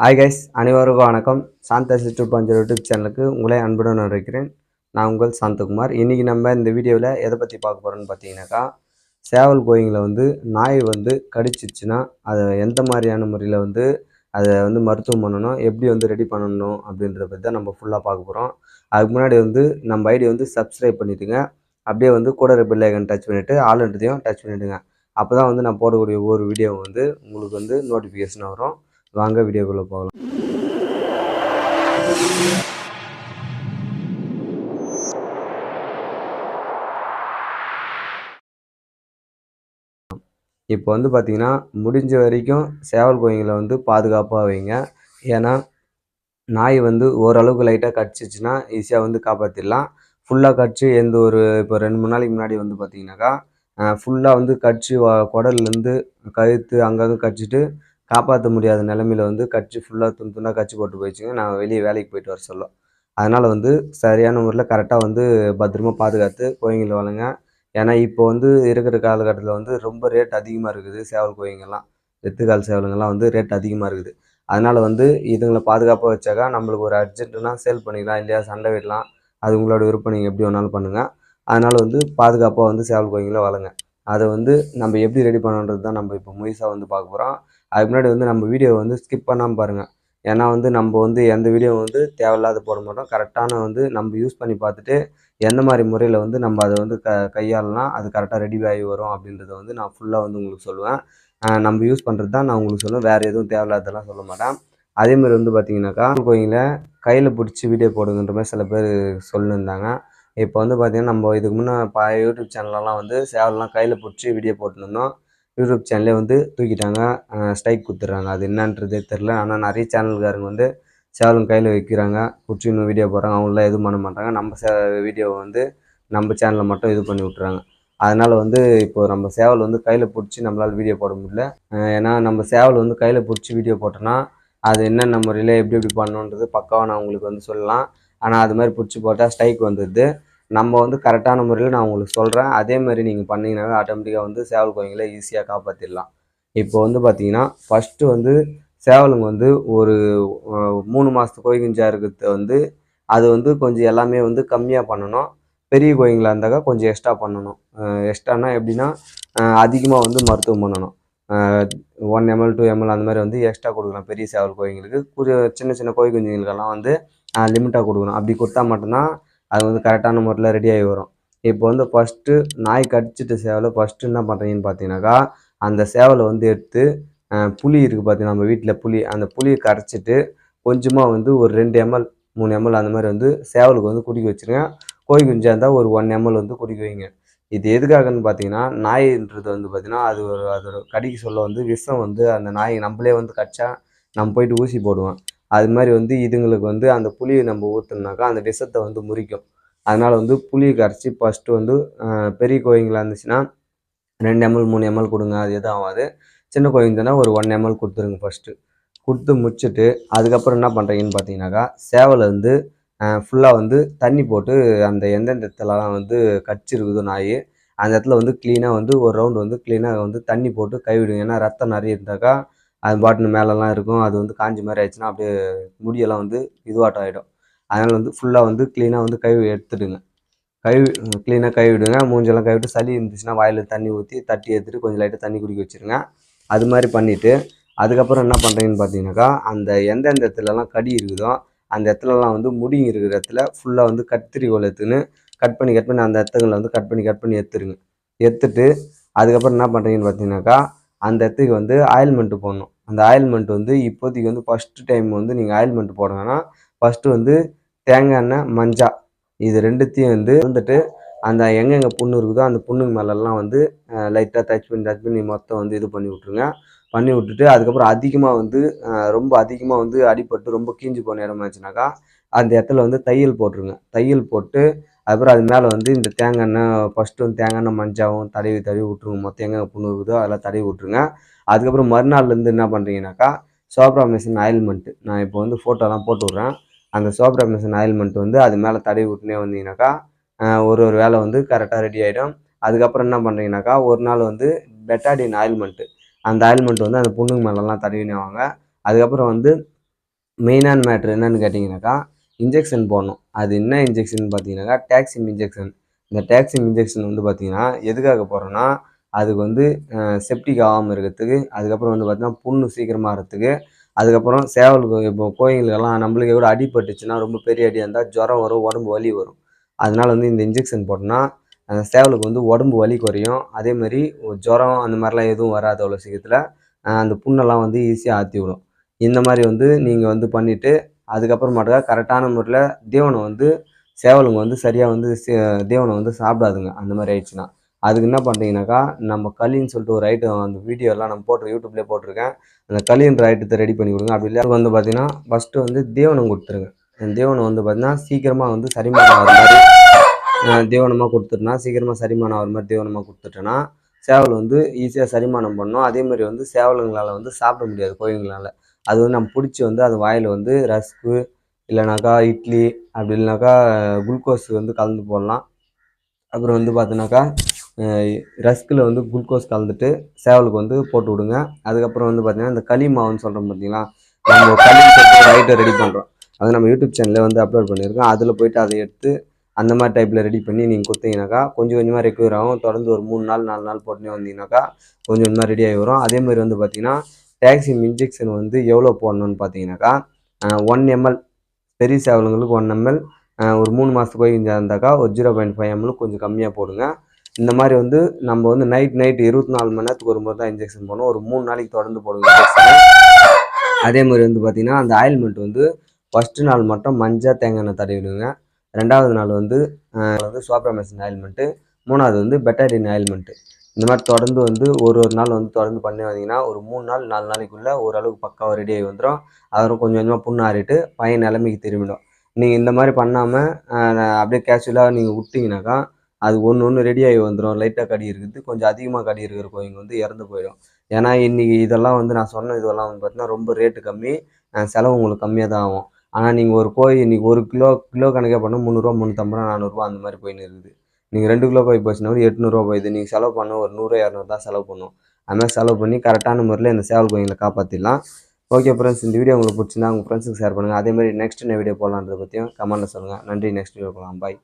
Hi guys அனைவருக்கும் வணக்கம். Shantha sister puncture YouTube சேனலுக்கு உங்களை அன்புடன் வரவேற்கிறேன். நான் உங்கள் சாந்தகுமார். இன்றைக்கி நம்ம இந்த வீடியோவில் எதை பற்றி பார்க்க போகிறோம்னு பார்த்தீங்கன்னாக்கா சேவல் கோயிங்கில் வந்து நாய் வந்து கடிச்சிச்சுன்னா அதை எந்த மாதிரியான முறையில் வந்து அதை வந்து மருத்துவம் பண்ணணும் எப்படி வந்து ரெடி பண்ணணும் அப்படின்றத பற்றி தான் நம்ம ஃபுல்லாக பார்க்க போகிறோம் அதுக்கு முன்னாடி வந்து நம்ம ஐடியை வந்து சப்ஸ்கிரைப் பண்ணிவிடுங்க அப்படியே வந்து கூட பெல் ஐக்கன் டச் பண்ணிவிட்டு ஆளுன்றதையும் டச் பண்ணிவிடுங்க அப்போ தான் வந்து நான் போடக்கூடிய ஒவ்வொரு வீடியோவும் வந்து உங்களுக்கு வந்து நோட்டிஃபிகேஷன் வரும். வாங்க வீடியோக்குள்ளே போகலாம். இப்போ வந்து பார்த்தீங்கன்னா முடிஞ்ச வரைக்கும் சேவல் கோயிங்களை வந்து பாதுகாப்பாக வைங்க. ஏன்னா நாய் வந்து ஓரளவுக்கு லைட்டாக கடிச்சிச்சுன்னா ஈஸியாக வந்து காப்பாற்றிடலாம் ஃபுல்லாக கடிச்சு எந்த ஒரு இப்போ ரெண்டு மூணு நாளைக்கு முன்னாடி வந்து பார்த்தீங்கன்னாக்கா ஃபுல்லாக வந்து கடிச்சு குடல்லேருந்து கழுத்து அங்கங்கே கடிச்சிட்டு காப்பாற்ற முடியாத நிலமையில வந்து கட்சி ஃபுல்லாக துணி துண்டாக கட்சி போட்டு போயிடுச்சுங்க. நான் வெளியே வேலைக்கு போயிட்டு வர சொல்லும் அதனால் வந்து சரியான முறையில் கரெக்டாக வந்து பத்திரமா பாதுகாத்து கோயிங்களை வளங்க ஏன்னா இப்போ வந்து இருக்கிற காலகட்டத்தில் வந்து ரொம்ப ரேட் அதிகமாக இருக்குது சேவல் கோயிங்கெல்லாம் வெத்துக்கால் சேவலுங்கெல்லாம் வந்து ரேட் அதிகமாக இருக்குது. அதனால் வந்து இதுங்களை பாதுகாப்பாக வச்சாக்கா நம்மளுக்கு ஒரு அர்ஜென்ட்டுனா சேல் பண்ணிக்கலாம் இல்லையா சண்டை விடலாம் அது உங்களோட விருப்பம் நீங்கள் எப்படி வேணாலும் பண்ணுங்கள் அதனால் வந்து பாதுகாப்பாக வந்து சேவல் கோயிங்களை வளங்க அதை வந்து நம்ம எப்படி ரெடி பண்ணணுன்றது தான் நம்ம இப்போ முயசாக வந்து பார்க்க போகிறோம் அதுக்கு முன்னாடி வந்து நம்ம வீடியோ வந்து ஸ்கிப் பண்ணாமல் பாருங்கள் ஏன்னா வந்து நம்ம வந்து எந்த வீடியோ வந்து தேவையில்லாத போட மாட்டோம். கரெக்டான வந்து நம்ம யூஸ் பண்ணி பார்த்துட்டு எந்த மாதிரி முறையில் வந்து நம்ம அதை வந்து க கையாளலாம் அது கரெக்டாக ரெடி ஆகி வரும் அப்படின்றத வந்து நான் ஃபுல்லாக வந்து உங்களுக்கு சொல்லுவேன். நம்ம யூஸ் பண்ணுறது தான் நான் உங்களுக்கு சொல்லுவேன். வேறு எதுவும் தேவையில்லாதெல்லாம் சொல்ல மாட்டேன். அதேமாதிரி வந்து பார்த்தீங்கன்னாக்கா கோயிலில் கையில் பிடிச்சி வீடியோ போடுங்கன்ற மாதிரி சில பேர் சொல்லியிருந்தாங்க இப்போ வந்து பார்த்திங்கன்னா நம்ம இதுக்கு முன்னே ப யூடியூப் சேனலெலாம் வந்து சேவல்லாம் கையில் பிடிச்சி வீடியோ போட்டுருந்தோம். யூடியூப் சேனலே வந்து தூக்கிட்டாங்க. ஸ்ட்ரைக் கொடுத்துட்றாங்க. அது என்னன்றதே தெரில ஆனால் நிறைய சேனல்காரங்க வந்து சேவலும் கையில் வைக்கிறாங்க. பிடிச்சி இன்னும் வீடியோ போடுறாங்க. அவங்களாம் எதுவும் பண்ண மாட்டாங்க. நம்ம சே வீடியோவை வந்து நம்ம சேனலில் மட்டும் இது பண்ணி விட்றாங்க அதனால் வந்து இப்போது நம்ம சேவல் வந்து கையில் பிடிச்சி நம்மளால் வீடியோ போட முடியல. ஏன்னா நம்ம சேவல் வந்து கையில் பிடிச்சி வீடியோ போட்டோன்னா அது என்னென்ன முறையில் எப்படி எப்படி பண்ணணுன்றது பக்காவாக நான் உங்களுக்கு வந்து சொல்லலாம். ஆனால் அது மாதிரி பிடிச்சி போட்டால் ஸ்ட்ரைக் வந்துடுது. நம்ம வந்து கரெக்டான முறையில் நான் உங்களுக்கு சொல்கிறேன் அதே மாதிரி நீங்கள் பண்ணிங்கனாவே ஆட்டோமேட்டிக்காக வந்து சேவல் கோயிங்களை ஈஸியாக காப்பாற்றிடலாம் இப்போ வந்து பார்த்தீங்கன்னா ஃபஸ்ட்டு வந்து சேவலுங்க வந்து ஒரு மூணு மாதத்து கோழி குஞ்சாக இருக்கிறது வந்து அது வந்து கொஞ்சம் எல்லாமே வந்து கம்மியாக பண்ணணும். பெரிய கோயிங்களாக இருந்தாக்கா கொஞ்சம் எக்ஸ்ட்ரா பண்ணணும். எக்ஸ்ட்ரானா எப்படின்னா அதிகமாக வந்து மருத்துவம் பண்ணணும். ஒன் எம்எல் டூ எம்எல் அந்த மாதிரி வந்து எக்ஸ்ட்ரா கொடுக்கலாம். பெரிய சேவல் கோயிங்களுக்கு சின்ன சின்ன கோழி குஞ்சுங்களுக்கெல்லாம் வந்து லிமிட்டாக கொடுக்கணும். அப்படி கொடுத்தா மட்டும்தான் அது வந்து கரெக்டான முறையில் ரெடியாகி வரும். இப்போ வந்து ஃபஸ்ட்டு நாய் கடிச்சிட்ட சேவலை ஃபஸ்ட்டு என்ன பண்ணுறீங்கன்னு பார்த்தீங்கன்னாக்கா அந்த சேவலை வந்து எடுத்து புளி இருக்குது பார்த்தீங்கன்னா நம்ம வீட்டில் புளி அந்த புளியை கரைச்சிட்டு கொஞ்சமாக வந்து ஒரு ரெண்டு எம்எல் மூணு எம்எல் அந்த மாதிரி வந்து சேவலுக்கு வந்து குடிக்க வச்சுருங்க. கோழி குஞ்சாக இருந்தால் ஒரு ஒன் எம்எல் வந்து குடிக்க வைங்க. இது எதுக்காகன்னு பார்த்தீங்கன்னா நாயின்றது வந்து பார்த்திங்கன்னா அது ஒரு அதோட கடிக்க சொல்ல வந்து விஷம் வந்து அந்த நாய் நம்மளே வந்து கடிச்சா நம்ம போயிட்டு ஊசி போடுவோம். அது மாதிரி வந்து இதுங்களுக்கு வந்து அந்த புளியை நம்ம ஊற்றுனாக்கா அந்த விஷத்தை வந்து முறிக்கும். அதனால் வந்து புளியை கரைச்சி ஃபஸ்ட்டு வந்து பெரிய கோயிங்களாக இருந்துச்சுன்னா ரெண்டு எம்எல் மூணு எம்எல் கொடுங்க அது எதுவும் ஆகாது. சின்ன கோழிங்கன்னா ஒரு ஒன் எம்எல் கொடுத்துருங்க ஃபஸ்ட்டு கொடுத்து முடிச்சுட்டு அதுக்கப்புறம் என்ன பண்ணுறீங்கன்னு பார்த்தீங்கன்னாக்கா சேவலை வந்து ஃபுல்லாக வந்து தண்ணி போட்டு அந்த எந்தெந்த இடத்துலலாம் வந்து கடிச்சிருக்குதோ நாய் அந்த இடத்துல வந்து க்ளீனாக வந்து ஒரு ரவுண்டு வந்து க்ளீனாக வந்து தண்ணி போட்டு கைவிடுங்க ஏன்னா ரத்தம் நிறைய இருந்தாக்கா அது பாட்டுன்னு மேலெலாம் இருக்கும். அது வந்து காஞ்சி மாதிரி ஆயிடுச்சுன்னா அப்படியே முடியெல்லாம் வந்து இதுவாட்டம் ஆகிடும் அதனால் வந்து ஃபுல்லாக வந்து க்ளீனாக வந்து கை எடுத்துடுங்க. கை க்ளீனாக கை விடுங்க. மூஞ்செல்லாம் கை விட்டு சளி இருந்துச்சுன்னா வாயில் தண்ணி ஊற்றி தட்டி எடுத்துகிட்டு கொஞ்சம் லைட்டாக தண்ணி குடிக்க வச்சுருங்க. அது மாதிரி பண்ணிவிட்டு அதுக்கப்புறம் என்ன பண்ணுறீங்கன்னு பார்த்தீங்கன்னாக்கா அந்த எந்தெந்த இடத்துலலாம் கடி இருக்குதோ அந்த இடத்துலலாம் வந்து முடி இருக்கிற இடத்துல ஃபுல்லாக வந்து கத்திரிக்கோல் எடுத்துன்னு கட் பண்ணி கட் பண்ணி அந்த இடத்துங்களை வந்து கட் பண்ணி கட் பண்ணி எடுத்துருங்க எடுத்துட்டு அதுக்கப்புறம் என்ன பண்ணுறீங்கன்னு பார்த்தீங்கன்னாக்கா அந்த இடத்துக்கு வந்து ஆயில்மெண்ட்டு போடணும். அந்த ஆயில்மெண்ட் வந்து இப்போதைக்கு வந்து ஃபஸ்ட்டு டைம் வந்து நீங்கள் ஆயில்மெண்ட் போடணும்னா ஃபஸ்ட்டு வந்து தேங்காய் எண்ணெய் மஞ்சா இது ரெண்டுத்தையும் வந்து வந்துட்டு அந்த எங்கெங்கே புண்ணு இருக்குதோ அந்த புண்ணுக்கு மேலெல்லாம் வந்து லைட்டாக டச் பண்ணி டச் பண்ணி மொத்தம் வந்து இது பண்ணி விட்ருங்க பண்ணி விட்டுட்டு அதுக்கப்புறம் அதிகமாக வந்து ரொம்ப அதிகமாக வந்து அடிப்பட்டு ரொம்ப கீஞ்சி போன இடமாச்சுனாக்கா அந்த இடத்துல வந்து தையல் போட்டுருங்க. தையல் போட்டு அதுக்கப்புறம் அது மேலே வந்து இந்த தேங்காய் எண்ணெய் ஃபஸ்ட்டு வந்து தேங்காய் எண்ணெய் மஞ்சாவும் தடவி தடவி விட்ருங்க மொத்தம் எங்கே புண்ணு இருக்குதோ அதெல்லாம் தடவி விட்ருங்க அதுக்கப்புறம் மறுநாள்லேருந்து என்ன பண்ணுறீங்கனாக்கா சோப்ரா மிஷின் ஆயில்மெண்ட்டு நான் இப்போ வந்து ஃபோட்டோலாம் போட்டு விட்றேன். அந்த சோப்ரா மிஷின் ஆயில்மெண்ட் வந்து அது மேலே தடவி விட்டுனே வந்தீங்கன்னாக்கா ஒரு ஒரு வேலை வந்து கரெக்டாக ரெடி ஆகிடும் அதுக்கப்புறம் என்ன பண்ணுறீங்கனாக்கா ஒரு நாள் வந்து பெட்டாடின் ஆயில்மெண்ட்டு அந்த ஆயில்மெண்ட் வந்து அந்த புண்ணுங்க மேலெலாம் தடவினே வாங்க. அதுக்கப்புறம் வந்து மெயினான மேட்ரு என்னன்னு கேட்டிங்கனாக்கா இன்ஜெக்ஷன் போடணும். அது என்ன இன்ஜெக்ஷன் பார்த்தீங்கன்னாக்கா டேக்ஸிம் இன்ஜெக்ஷன் இந்த டேக்ஸிம் இன்ஜெக்ஷன் வந்து பார்த்தீங்கன்னா எதுக்காக போடுறோன்னா அதுக்கு வந்து செப்டிக் ஆகாமல் இருக்கிறதுக்கு அதுக்கப்புறம் வந்து பார்த்தீங்கன்னா புண்ணு சீக்கிரமாக இருக்கிறதுக்கு அதுக்கப்புறம் சேவலுக்கு இப்போ கோயிலுக்கெல்லாம் நம்மளுக்கு எவ்வளோ அடிபட்டுச்சுன்னா ரொம்ப பெரிய அடியாக இருந்தால் ஜுரம் வரும் உடம்பு வலி வரும். அதனால் வந்து இந்த இன்ஜெக்ஷன் போட்டோம்னா அந்த சேவலுக்கு வந்து உடம்பு வலி குறையும். அதே மாதிரி ஜுரம் அந்த மாதிரிலாம் எதுவும் வராது அவ்வளோ சீக்கிரத்தில் அந்த புண்ணெல்லாம் வந்து ஈஸியாக ஆற்றி விடும் இந்த மாதிரி வந்து நீங்கள் வந்து பண்ணிவிட்டு அதுக்கப்புறமாட்டுக்கா கரெக்டான முறையில் தேவனை வந்து சேவலுங்க வந்து சரியாக வந்து சே- வந்து சாப்பிடாதுங்க. அந்த மாதிரி ஆயிடுச்சுன்னா. அதுக்கு என்ன பண்ணுறீங்கனாக்கா நம்ம களின்னு சொல்லிட்டு ஒரு ஐட்டம் அந்த வீடியோலாம் நம்ம போட்டு யூடியூப்லேயே போட்டிருக்கேன். அந்த களின்ற ஐட்டத்தை ரெடி பண்ணி கொடுங்க. அப்படி இல்லை வந்து பார்த்தீங்கன்னா ஃபஸ்ட்டு வந்து தேவனம் கொடுத்துருங்க. அந்த தேவனை வந்து பார்த்தீங்கன்னா சீக்கிரமாக வந்து சரிமானம் ஆகிற மாதிரி தேவனமாக கொடுத்துட்டேன்னா கொடுத்துட்டோன்னா சீக்கிரமாக சரிமானம் ஆகிற மாதிரி தீவனமாக கொடுத்துட்டோன்னா சேவல் வந்து ஈஸியாக சரிமானம் பண்ணும். அதே மாதிரி வந்து சேவலுங்களால் வந்து சாப்பிட முடியாது கோழிங்களால் அது வந்து நம்ம பிடிச்சி வந்து அது வாயில் வந்து ரஸ்க்கு இல்லைனாக்கா இட்லி அப்படி இல்லைனாக்கா குளுக்கோஸ் வந்து கலந்து போடலாம். அப்புறம் வந்து பார்த்தோன்னாக்கா ரஸ்கில் வந்து குளுக்கோஸ் கலந்துட்டு சேவலுக்கு வந்து போட்டு விடுங்க. அதுக்கப்புறம் வந்து பார்த்தீங்கன்னா இந்த களி மாவுன்னு சொல்கிறோம் பார்த்தீங்களா நம்ம களி ரைட்டை ரெடி பண்ணுறோம் அது நம்ம யூடியூப் சேனலில் வந்து அப்லோட் பண்ணியிருக்கோம். அதில் போயிட்டு அதை எடுத்து அந்த மாதிரி டைப்பில் ரெடி பண்ணி நீங்கள் கொடுத்தீங்கன்னாக்கா கொஞ்சம் கொஞ்சமாக ரெக்யூர் ஆகும். தொடர்ந்து ஒரு மூணு நாள் நாலு நாள் போட்டுனே வந்தீங்கன்னாக்கா கொஞ்சம் கொஞ்சமாக ரெடி ஆகி வரும். அதே மாதிரி வந்து பார்த்தீங்கன்னா டேக்ஸிம் இன்ஜெக்ஷன் வந்து எவ்வளோ போடணும்னு பார்த்தீங்கன்னாக்கா ஒன் எம்எல் பெரிய சேவலுங்களுக்கு ஒன் எம்எல் ஒரு மூணு மாதத்துக்கு போய் இருந்தாக்கா ஒரு ஜீரோ பாயிண்ட் ஃபைவ் எம்எல் கொஞ்சம் கம்மியாக போடுங்க. இந்த மாதிரி வந்து நம்ம வந்து நைட் நைட் இருபத்தி நாலு மணி நேரத்துக்கு ஒரு முறை தான் இன்ஜெக்ஷன் போடணும். ஒரு மூணு நாளைக்கு தொடர்ந்து போடுங்க அதே மாதிரி வந்து பார்த்தீங்கன்னா அந்த ஆயில்மெண்ட் வந்து ஃபஸ்ட்டு நாள் மட்டும் மஞ்சள் தேங்காய் எண்ணெய் விடுங்க ரெண்டாவது நாள் வந்து வந்து சோப்ராமெசின் ஆயில்மெண்ட்டு மூணாவது வந்து பெட்டாடின் ஆயில்மெண்ட்டு இந்த மாதிரி தொடர்ந்து வந்து ஒரு ஒரு நாள் வந்து தொடர்ந்து பண்ணி வந்தீங்கன்னா ஒரு மூணு நாள் நாலு நாளைக்குள்ளே ஓரளவுக்கு பக்காவாக ரெடி ஆகி வந்துடும் அப்புறம் கொஞ்சம் கொஞ்சமாக புண்ணு ஆறிட்டு பையன் நிலைமைக்கு திரும்பிடும். நீங்கள் இந்த மாதிரி பண்ணாமல் அப்படியே கேஷுவலாக நீங்கள் விட்டிங்கனாக்கா அது ஒன்று ஒன்று ரெடி ஆகி வந்துடும் லைட்டாக கடி இருக்குது. கொஞ்சம் அதிகமாக கடி இருக்கிற கோயிங்க வந்து இறந்து போயிடும். ஏன்னா இன்றைக்கி இதெல்லாம் வந்து நான் சொன்ன இதெல்லாம் வந்து பார்த்தீங்கன்னா ரொம்ப ரேட்டு கம்மி. செலவு உங்களுக்கு கம்மியாக தான் ஆகும். ஆனால் நீங்கள் ஒரு கோழி இன்றைக்கி ஒரு கிலோ கிலோ கணக்கே பண்ணால் முந்நூறுரூவா முந்நூற்றம்பது ரூபா நானூறுரூவா அந்த மாதிரி போயின்னு இருக்குது. நீங்கள் ரெண்டு கிலோ போய் போச்சுன்னா கூட எட்நூறுவா போயிடுது. நீங்கள் செலவு பண்ண ஒரு நூறு இரநூறு தான் செலவு பண்ணும். அதுமாதிரி செலவு பண்ணி கரெக்டான முறையில் இந்த சேவல் கோயிலை காப்பாற்றிடலாம் ஓகே ஃப்ரெண்ட்ஸ் இந்த வீடியோ உங்களுக்கு பிடிச்சிருந்தா உங்கள் ஃப்ரெண்ட்ஸுக்கு ஷேர் பண்ணுங்கள் அதே மாதிரி நெக்ஸ்ட் என்ன வீடியோ போடலான்றதை பற்றியும் கமெண்ட்டில் சொல்லுங்கள் நன்றி நெக்ஸ்ட் வீடியோ போகலாம். பாய்